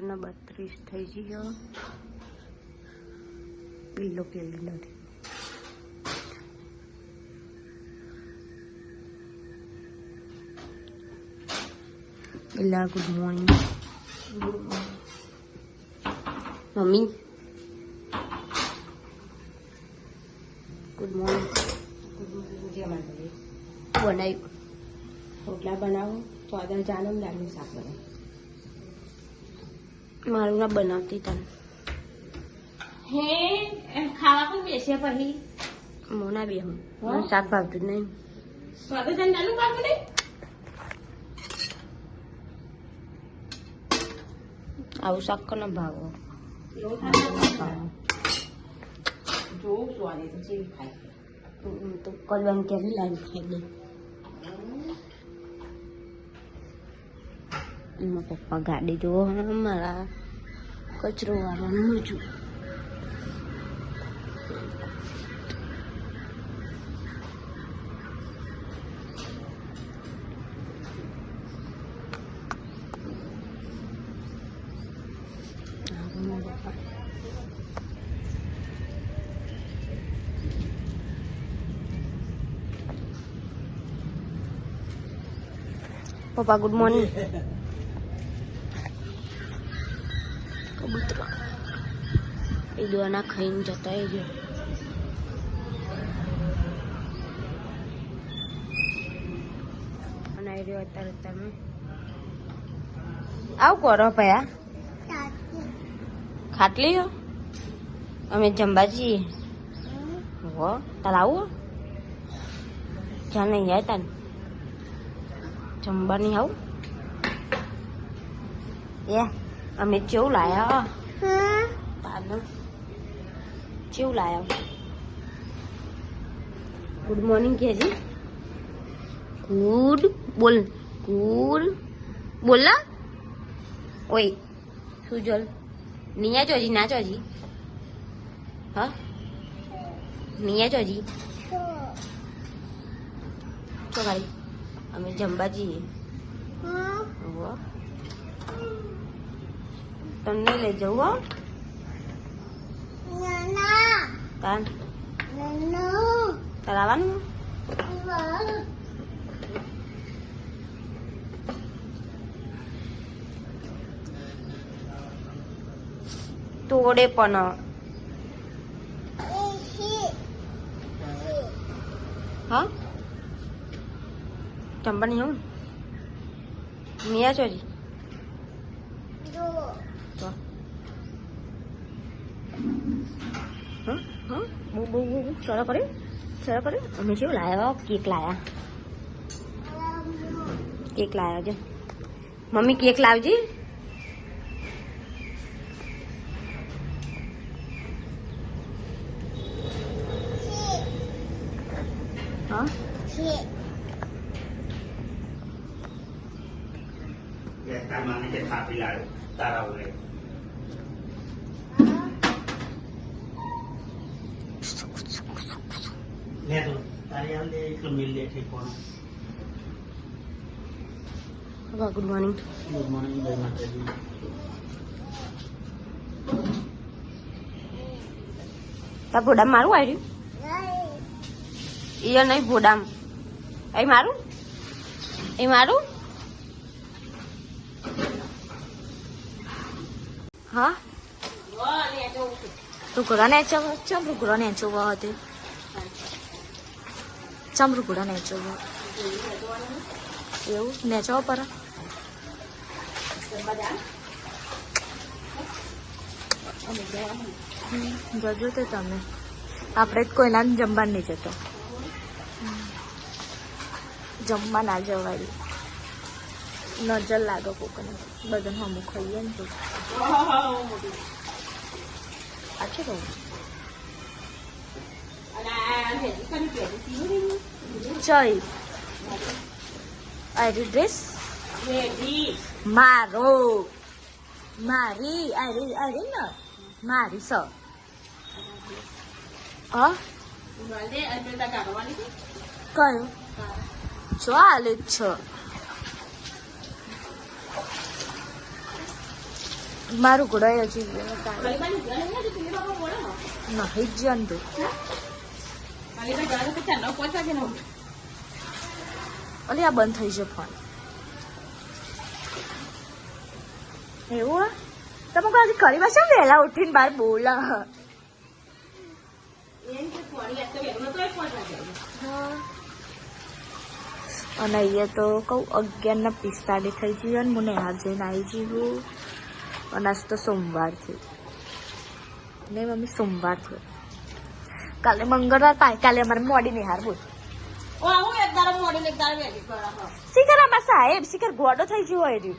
ને બત્રીસ થઈ ગયો પીલો પેલી નથી. પેલા good morning. Mummy. Good morning. બનાવ્યું. રોટલા બનાવો તો ચાલો ને દાળનું શાક બનાવો. મારું ના બનાવતી તને. હે એમ ખાવા પણ બેસે પછી? મોના બે હું. મને શાક ભાવતું નહીં. ચોદા તને નાનું ભાવતું નહીં? આવું શાક કોને ભાવો જોઉં સ્વાદે તો ખાય તો કલવાન ક્યારે લાઈન ખાઈ દે એમાં પપ્પા ગાડી જોવો મારા કચરો વાળવાનું મજું પપ્પા ગુડ મોર્નિંગ એ દોના ખાઈને જતા રહેજો અને આવી રહ્યો અત્યારે તમે આવું કરો ભયા ખાટલી હો અમે જમવા જઈએ હો તાર આવું જ્યાં નહીં જાય તાન જમવા નહીં આવું એ અમે કેવું લાયા તાને કેવું લાયા? ગુડ મોર્નિંગ કેજી ગુડ બોલ. ગુડ બોલા ઓય સુજલ નિયા ચોજી ના ચોજી? હા? નિયા ચોજી? તો ભાઈ અમે જમવા જઈએ. તમને લઈ જવું હો તાન તાર આવવાનું તોડે પણ હા જમવાની હું મિયા ચોજી તો હા હા બહુ બહુ બહુ બહુ ચલો કરે ચલો કરે અમે શું લાવ્યા કેક લાયા કેક લાયા જો મમ્મી કેક લાવજે હા તારા માને કે થાપી લાડો તારા ઉલે લે તો તારી આલ દે એટલું મિલ દે ઠીક કોણ? ગુડ મોર્નિંગ ગુડ મોર્નિંગ જય માતાજી. તાર ભોડામ મારું આવ્યું ઈયર નહીં ભોડામ. એ મારું? એ મારું? હા? રૂકડા નેચો ચમ રૂકડા ચોવા હતી ચમ રૂકડા નેચો એવું? નેચો પર? જજો તે તમે. આપણે જ કોઈના જમવા નહીં જતો. જમવા ના જવાય. નજર લાગે કોકને. બધાને અમુક ખાઈએ ને તો. છે કહું ચલ આરી ડ્રેસ મારો મારી આઈ આરી ને મારી સ અ કયું ચાલે છે મારું ઘોડા હજી નહીં જ જંતુ અલી, આ બંધ થઈ છે ફોન એવું? તમે કોઈ હજી કરી પાછા વહેલા ઉઠીને બહાર બોલા. અને અહીંયા તો કહું, અગિયાર ના પિસ્તાલીસ થઈ ગયું અને મને હાથ જઈને આવી જીવું. અને આજ તો સોમવાર થયું નહીં, મમ્મી, સોમવાર થયો કાલે મંગળવાર પાય કાલે અમારે મોડી નિહાર બોલ શીખર આમાં સાહેબ શિખર ગોડો થઈ ગયો હોય રહ્યું.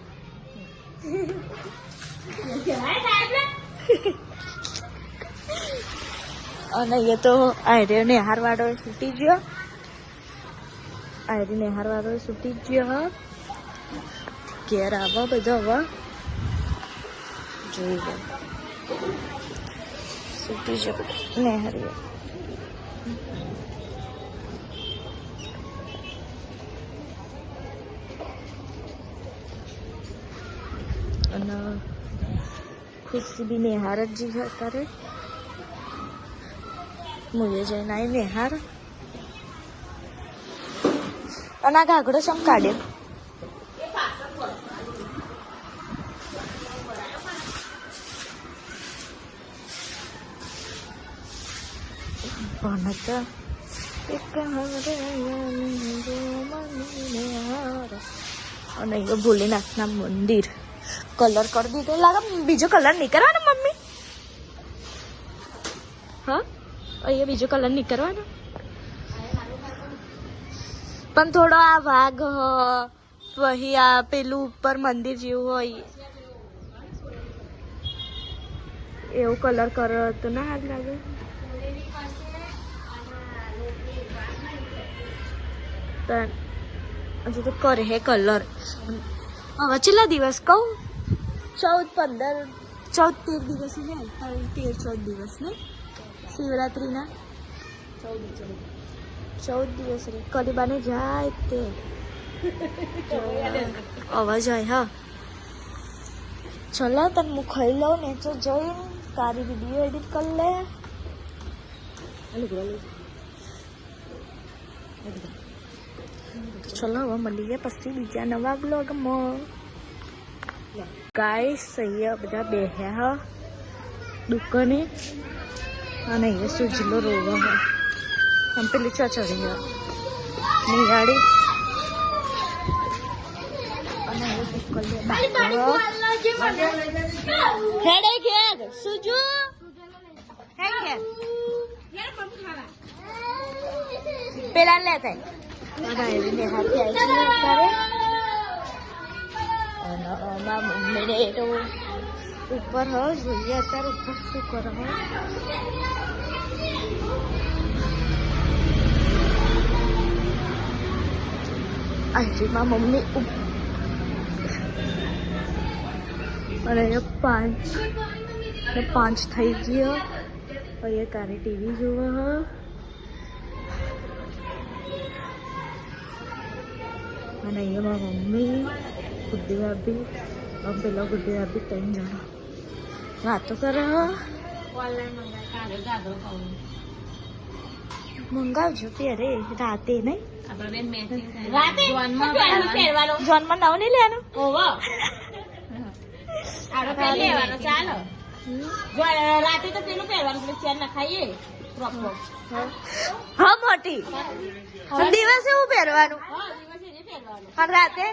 અને એ તો આર્ય નેહાર વાળો છૂટી ગયો. આર્ય નેહાર વાળો છૂટી ગયો. હ ઘેર આવો બધો હવે જોઈ ગયો છૂટી ગયો. બધો અને ખુશી બી નેહાર જ જી કરે મુએ જઈને આવી નેહાર. અને આ ઘાઘડો શમ કાઢ્યો પણ તો એક હારે જો હાર. અને ભોલેનાથના મંદિર. કલર કરી દીધો લાગે, બીજો કલર નહીં કરવાનો મમ્મી. હા? અહીંયા બીજો કલર નહીં કરવાનો. પણ થોડો આ વાઘ પછી આ પેલું ઉપર મંદિર જેવું હોય. એવું કલર કરો તો ના આગ લાગે. હજુ તો કરે હે કલર છેલ્લા દિવસ કહું? ચૌદ પંદર. ચૌદ તેર દિવસ ને? તેર ચૌદ દિવસ ને? શિવરાત્રિના? ચૌદ દિવસ. રે. કલીબાને જાય તે. અવાજ જાય હા. ચલો તને હું ખાઈ લઉં ને તો જઈ તારી વીડિયો એડિટ કરી લે. ચલો હવે મળીએ પછી બીજા નવા બ્લોગમાં ગાઈસ અહીંયા બધા બેહ્યા હ દુકાને અને અહીંયા સુજલો રોવા હ આમ પેલી ચચડી હ નિહાળી હેડે ઘેર સુજુ હેડ ઘેર પેલા લે અત્યારે તો ઉપર હ જોઈએ અત્યારે ઉપર શું કરો આજીમાં મમ્મી અને પાંચ પાંચ થઈ ગયો અહીંયા તારે ટીવી જોવા હ અને અહીંયા మా మమ్మీ గుడ్డి ભાભી మా పిల్ల గుడ్డి ત્રણ જણા વાતો કરે. મંગાવજો ત્યારે રાતે નહીં. જોનમાં નવ નહીં લેવાનું? ચાલો. રાતે તો પેલું પહેરવાનું ચેન નખાઈએ. હા. મોટી. દિવસે હા પહેરવાનું? રાતે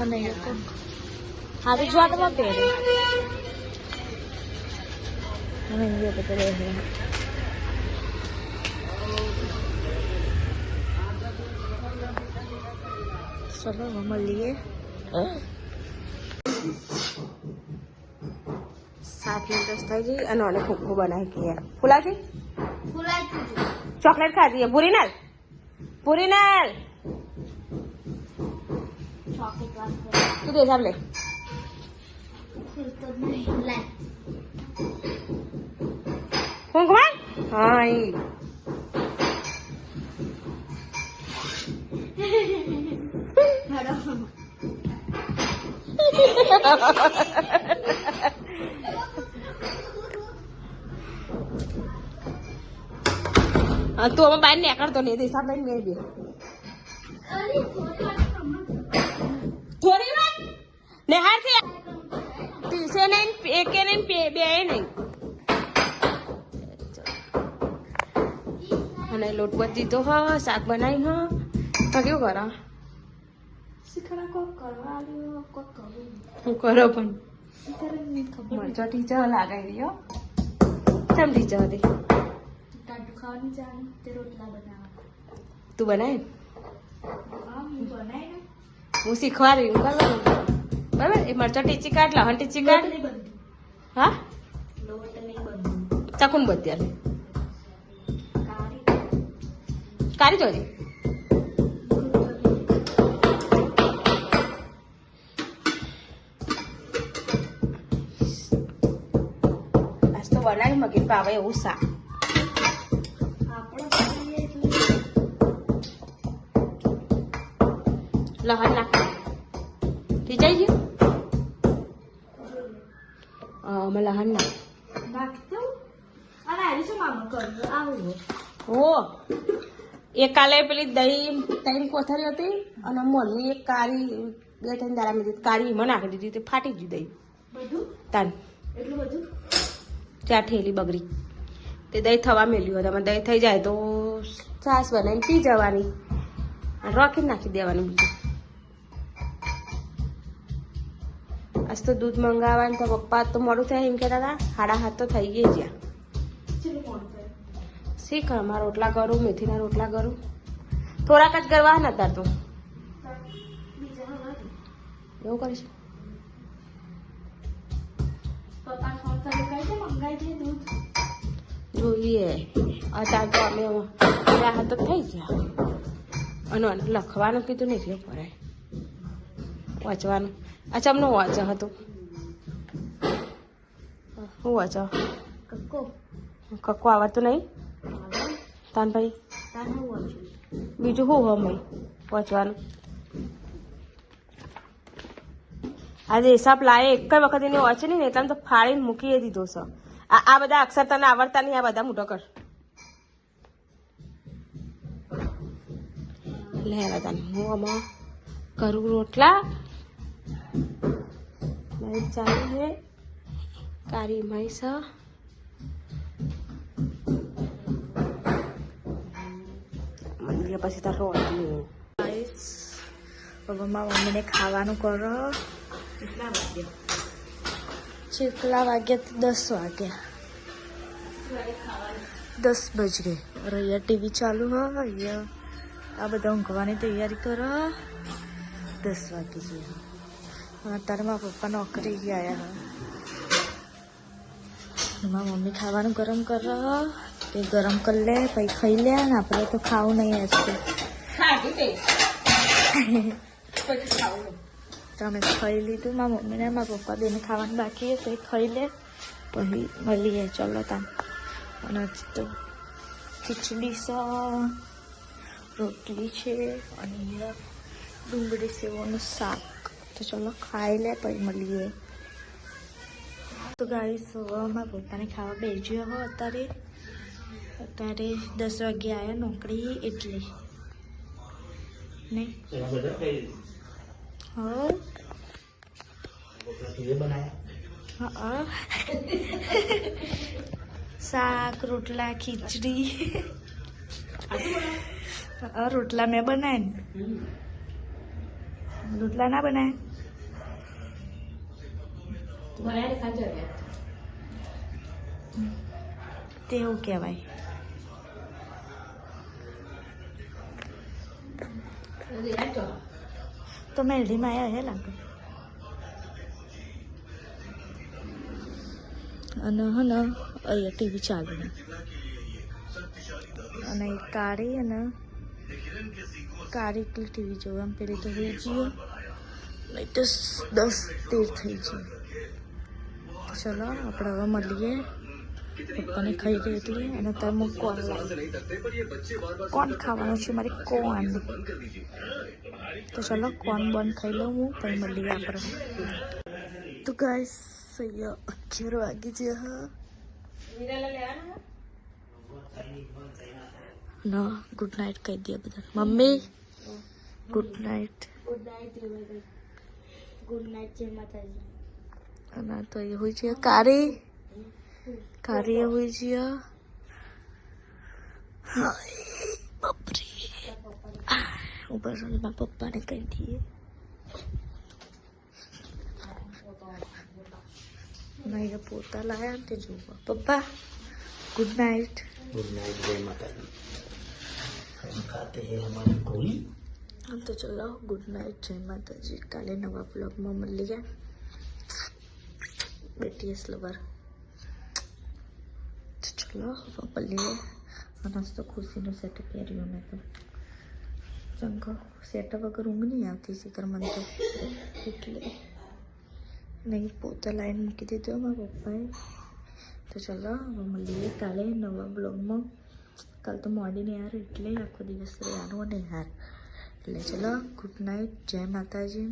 અને એ તો હારું પહેરે અને અહીંયા બધા રહેવા ચલો મળીએ સાત મિનિટ થઈ ગઈ અને મને ખોખું બનાવી ગયા ફુલાજી ચોકલેટ ખાધી પૂરી નાલ પૂરી નાલ તું દેખાડ લે ઊંઘવાન હા હા, તું અમે બહાર નીકળતો નહીં તો હિસાબ લઈને ગઈ બે થોડી વાર ને હારથી પીસે નહીં એકે નહીં બે નહીં. અને લોટ બધી દીધો હ શાક બનાવી હ. તો કેવું કરો? શીખડા કોક કરવા આવ્યો કોક કરવું હું કરો પણ મરચો ટીચર લાગાઈ રહ્યો ચમ ટીચર હતી? ટાટું ખાવાની જાણ તે રોટલા બનાવવા. તું બનાય? હું બનાય હું શીખવા રહી હું કરવા બરાબર? એ મરચો ટીચી કાઢ લહણ ટીચી કાઢ. હા? નહીં બંધું. ચકુન કાઢી જોજે બનાવી મગી ભાવે એવું શાક. બનાવીએ નાખ ગયું? અમે લહણ નાખ ઓ એ કાલે પેલી દહીં ત્રણ કોથળી હતી અને મમ્મી એક કાળી બે ત્રણ દાડા કાળી એમાં નાખી દીધી તે ફાટી ગયું દહીં. બધું? તાન. એટલું બધું? ત્યાં ઠેલી બગડી. તે દહીં થવા મેલ્યું હતું. અમે દહીં થઈ જાય તો છાશ બનાવીને પી જવાની. રોકી નાખી દેવાનું બીજું. આજ તો દૂધ મંગાવવાનું તો પપ્પા તો મોડું થાય એમ કહેતા હતા. હાડા હાથ તો થઈ ગઈ જ્યાં શીખ અમારા રોટલા કરું મેથીના રોટલા કરું? થોડાક જ કરવા ને અત્યારે તો. એવું કરીશ? પપ્પા ફોન કરી કહી દે મંગાઈ દે દૂધ. જોઈએ. અત્યારે તો અમે રાહત તો થઈ ગયા. અને લખવાનું કીધું નહીં રહ્યો પડે વાંચવાનું. અચ્છા અમને વાંચ હતું. શું વાંચ? કક્કો. કક્કો આવડતું નહીં? તાન ભાઈ બીજું શું હમ? વાંચવાનું. આજે હિસાબ લાયે એક વખત એને વાંચે નહીં ને એટલે તો ફાળીને મૂકી દીધો છે. આ બધા અક્ષર તને આવડતા નહીં, આ બધા મોટો કર. લે હવે તને હું આમાં કરું રોટલા? લાઈટ ચાલુ છે કારી માઈ છે. પછી તારો હવે મારા મમ્મીને ખાવાનું કરો. કેટલા વાગ્યા તો દસ વાગ્યા દસ બજ ગઈ અરે અહીંયા ટીવી ચાલુ હોય અહીંયા આ બધા ઊંઘવાની તૈયારી કરો દસ વાગી ગયા અત્યારે મારા પપ્પા નોકરી ગયા મારા મમ્મી ખાવાનું ગરમ કરો તે ગરમ કરી લે પછી ખાઈ લે ને આપણે તો ખાવું નહીં પછી ખાવું તો અમે ખાઈ લીધું મારા મમ્મીને મારા પપ્પા બેને ખાવાનું બાકી તો ખાઈ લે પછી મળીએ ચલો તાન અને તો ખીચડી છે રોટલી છે અને ડુંગળી સેવાનું શાક તો ચલો ખાઈ લે પછી મળીએ તો ગાય સવા મારા પપ્પાને ખાવા બેસ્યો હો અત્યારે અત્યારે દસ વાગે આવ્યા નોકરી એટલે નહીં હા. શાક રોટલા ખીચડી. રોટલા મેં બનાય રોટલા ના બનાય. તેવું કહેવાય. રાખજો. તો મેલડીમાં આવ્યા હે લાગે અને હને અહીંયા ટીવી ચાલુ. અને એ કાળી અને કાળી એકલી ટીવી જોવા આમ પેલી તો હોઈ જઈએ નહીં તો દસ તેર થઈ જાય ચલો આપણે હવે મળીએ પપ્પાને ખાઈ ગઈ હતી અને તમે હું કોણ કોણ ખાવાનું છે? મારે કોણ? તો ચલો કોણ બોન ખાઈ લઉં હું પછી મળીએ આપણે. તો ગાઈસ અહીંયા અગિયાર વાગી છે હા. ગુડ નાઇટ કહી દે બધા mummy good night good night good night જય માતાજી. અને તો એ હોય છે કારી. કારી એ હોય છે હાય, બાપરે ઉભા રહો મારા પપ્પાને કહી દઈએ નહીં પોતા લાયા ને તે જોવા પપ્પા ગુડ નાઇટ गुड नाइट जय माता दी हम खाते हैं हमारी गोली હા તો ચલો ગુડ નાઇટ જય માતાજી કાલે નવા બ્લોગમાં મળીએ બીટીએસ લવર તો ચલો હવે મળીએ અનાજ તો ખુશીનું સેટ પહેર્યું મેં તો ચંકો સેટઅપ વગર ઊંઘ નહીં આવતી શિખર મને તો એટલે નહીં પોતે લાઈન મૂકી દીધો મારા પપ્પાએ તો ચલો હવે મળીએ કાલે નવા બ્લોગમાં કાલ તો મોડીને યાર એટલે આખો દિવસ રહેવાનું અને યાર એટલે ચલો ગુડ નાઇટ જય માતાજી